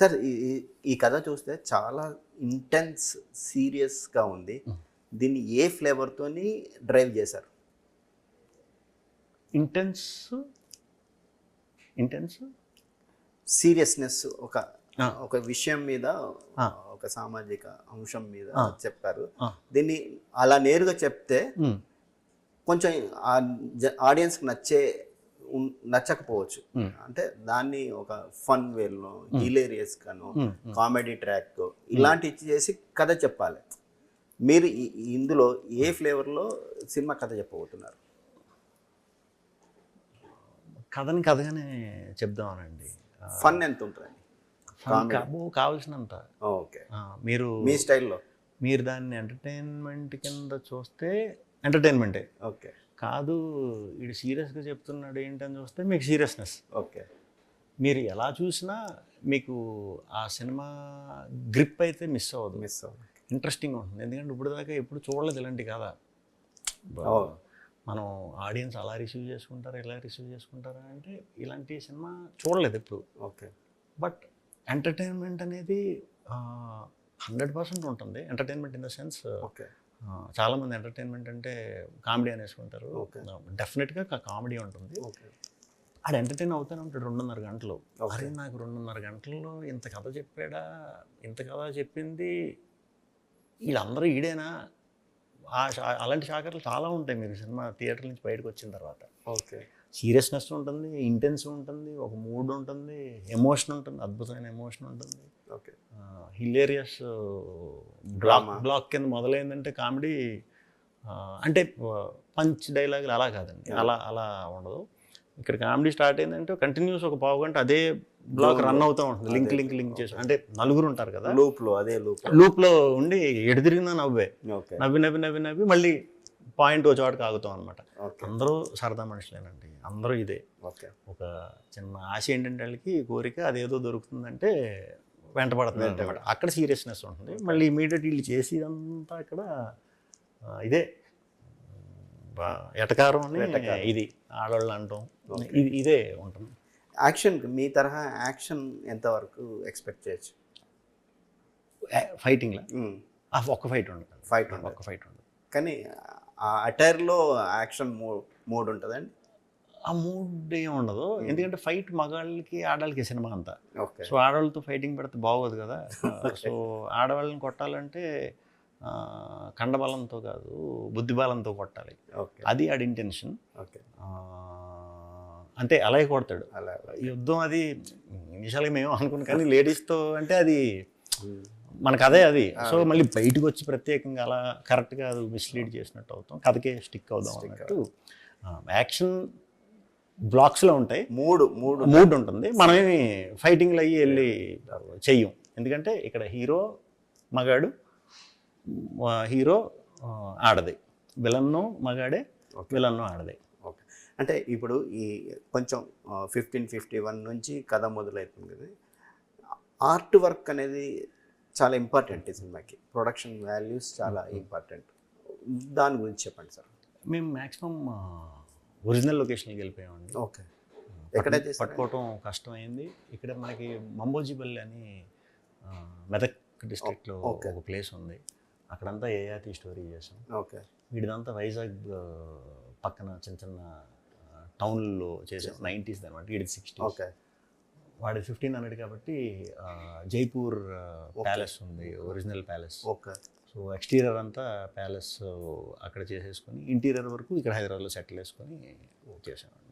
Sir ఈ ఈ- కథ చూస్తే చాలా ఇంటెన్స్ సీరియస్గా ఉంది దీన్ని ఏ ఫ్లేవర్తోని డ్రైవ్ చేశారు ఇంటెన్స్ ఇంటెన్స్ సీరియస్నెస్ ఒక. ఒక విషయం మీద. ఒక సామాజిక అంశం మీద. చెప్పారు. దీన్ని అలా నేరుగా చెప్తే కొంచెం ఆడియన్స్కి నచ్చే నచ్చకపోవచ్చు. అంటే దాన్ని ఒక ఫన్ వేలో హిలేరియస్ గాను. కామెడీ ట్రాక్ ఇలాంటివి చేసి కథ చెప్పాలి. మీరు ఇందులో ఏ ఫ్లేవర్లో సినిమా కథ చెప్పబోతున్నారు? కథని కథగానే చెప్దామనండి. ఫన్ ఎంత ఉంటుంది కావాల్సినంత. ఓకే. మీరు మీ స్టైల్లో? మీరు దాన్ని ఎంటర్టైన్మెంట్ కింద చూస్తే ఎంటర్టైన్మెంటే. ఓకే. కాదు వీడు సీరియస్గా చెప్తున్నాడు ఏంటని చూస్తే మీకు సీరియస్నెస్. ఓకే. మీరు ఎలా చూసినా మీకు ఆ సినిమా గ్రిప్ అయితే మిస్ అవ్వదు. మిస్ అవ్వదు. ఇంట్రెస్టింగ్ ఉంటుంది. ఎందుకంటే ఇప్పుడు దాకా ఎప్పుడు చూడలేదు ఇలాంటి కదా. మనం ఆడియన్స్ అలా రిసీవ్ చేసుకుంటారా ఇలా రిసీవ్ చేసుకుంటారా అంటే ఇలాంటి సినిమా చూడలేదు ఎప్పుడు. ఓకే. బట్ ఎంటర్టైన్మెంట్ అనేది హండ్రెడ్ పర్సెంట్ ఉంటుంది. Entertainment in the sense okay. చాలామంది ఎంటర్టైన్మెంట్ అంటే కామెడీ అనేసుకుంటారు. డెఫినెట్గా కామెడీ ఉంటుంది. ఓకే. ఆడు ఎంటర్టైన్ అవుతానే ఉంటాడు రెండున్నర గంటలు. అరే నాకు రెండున్నర గంటల్లో ఇంత కథ చెప్పాడా? ఇంత కథ చెప్పింది? వీళ్ళందరూ ఈడేనా? ఆ షా- అలాంటి శాఖలు చాలా ఉంటాయి మీరు సినిమా థియేటర్ నుంచి బయటకు వచ్చిన తర్వాత. ఓకే. సీరియస్నెస్ ఉంటుంది ఇంటెన్స్ ఉంటుంది ఒక మూడ్ ఉంటుంది ఎమోషన్ ఉంటుంది అద్భుతమైన ఎమోషన్ ఉంటుంది. ఓకే. Hilarious black. బ్లాక్ కింద మొదలైందంటే కామెడీ అంటే పంచ్ డైలాగులు అలా కాదండి. అలా అలా ఉండదు. ఇక్కడ కామెడీ స్టార్ట్ అయిందంటే కంటిన్యూస్ ఒక పావు గంట అదే బ్లాక్ రన్లో. అవుతూ ఉంటుంది. లింక్. లింక్ లింక్ చేసి అంటే నలుగురు ఉంటారు కదా? లూప్లో అదే లూప్ లూప్లో ఉండి ఎడదిరిగినా నవ్వే. నవ్వి నవ్వి నవ్వి నవ్వి మళ్ళీ పాయింట్ ఓ చోటకి ఆగుతాం అనమాట అందరూ సరదా మనుషులేనండి. అందరూ ఇదే. ఒక చిన్న ఆశ ఏంటంటే వాళ్ళకి కోరిక అదేదో దొరుకుతుందంటే వెంటబడుతుంది అక్కడ సీరియస్నెస్ ఉంటుంది. మళ్ళీ ఇమీడియట్ వీళ్ళు చేసి అంతా అక్కడ ఆ, ఇదే. ఎటకారం అని. ఇది ఆడవాళ్ళు అంటాం ఇది ఇదే ఉంటుంది. యాక్షన్ మీ తరహా యాక్షన్ ఎంతవరకు ఎక్స్పెక్ట్ చేయొచ్చు? ఫైటింగ్లో? ఒక్క ఫైట్ ఉండదు. ఫైట్ ఉండదు. ఒక్క ఫైట్ ఉండదు. కానీ ఆ అటైర్లో యాక్షన్ మూ మూడ్ ఉంటుందండి ఆ మూడ్ ఏం ఉండదు ఎందుకంటే ఫైట్ మగాళ్ళకి ఆడవాళ్ళకి సినిమా అంతా. సో ఆడవాళ్ళతో ఫైటింగ్ పెడితే బాగోదు కదా. సో ఆడవాళ్ళని కొట్టాలంటే కండబలంతో కాదు బుద్ధి బలంతో కొట్టాలి. ఓకే. అది ఆడి ఇంటెన్షన్. ఓకే. అంటే అలాగే కొడతాడు. అలా యుద్ధం అది ఇనిషియల్గా మేము అనుకున్నాం కానీ లేడీస్తో అంటే అది మనకు అదే అది. సో మళ్ళీ బయటకు వచ్చి ప్రత్యేకంగా అలా కరెక్ట్గా అది మిస్లీడ్ చేసినట్టు అవుతాం. కథకే స్టిక్ అవుదాం అన్నట్టు. యాక్షన్ బ్లాక్స్లో ఉంటాయి. మూడు మూడు. మూడ్ ఉంటుంది మనమేమి ఫైటింగ్లు అయ్యి వెళ్ళి చెయ్యం. ఎందుకంటే ఇక్కడ హీరో మగాడు హీరో ఆడది. విలన్ను మగాడే విలన్ను ఆడదే. ఓకే. అంటే ఇప్పుడు ఈ కొంచెం ఫిఫ్టీన్ ఫిఫ్టీ వన్ నుంచి కథ మొదలవుతుంది కదా. ఆర్ట్ వర్క్ అనేది చాలా ఇంపార్టెంట్ ఈ సినిమాకి. ప్రొడక్షన్ వాల్యూస్ చాలా ఇంపార్టెంట్. దాని గురించి చెప్పండి సార్. మేము మ్యాక్సిమం ఒరిజినల్ లొకేషన్కి వెళ్ళిపోయామండి. ఓకే. ఎక్కడ పట్టుకోవటం కష్టమైంది. ఇక్కడ మనకి మంబోజిపల్లి అని మెదక్ డిస్ట్రిక్ట్లో. ఒక ప్లేస్ ఉంది. అక్కడంతా ఏఆర్టీ స్టోరీ చేసాం ఓకే. వీడిదంతా వైజాగ్ పక్కన చిన్న చిన్న టౌన్లో చేసాం నైంటీస్ అనమాట వీడి సిక్స్టీ ఓకే. వాడి ఫిఫ్టీన్ హండ్రెడ్ కాబట్టి జైపూర్ ప్యాలెస్ ఉంది original palace. Okay. So exterior అంతా ప్యాలెస్ అక్కడ చేసేసుకొని ఇంటీరియర్ వరకు ఇక్కడ హైదరాబాద్లో సెటిల్ వేసుకొని చేసాను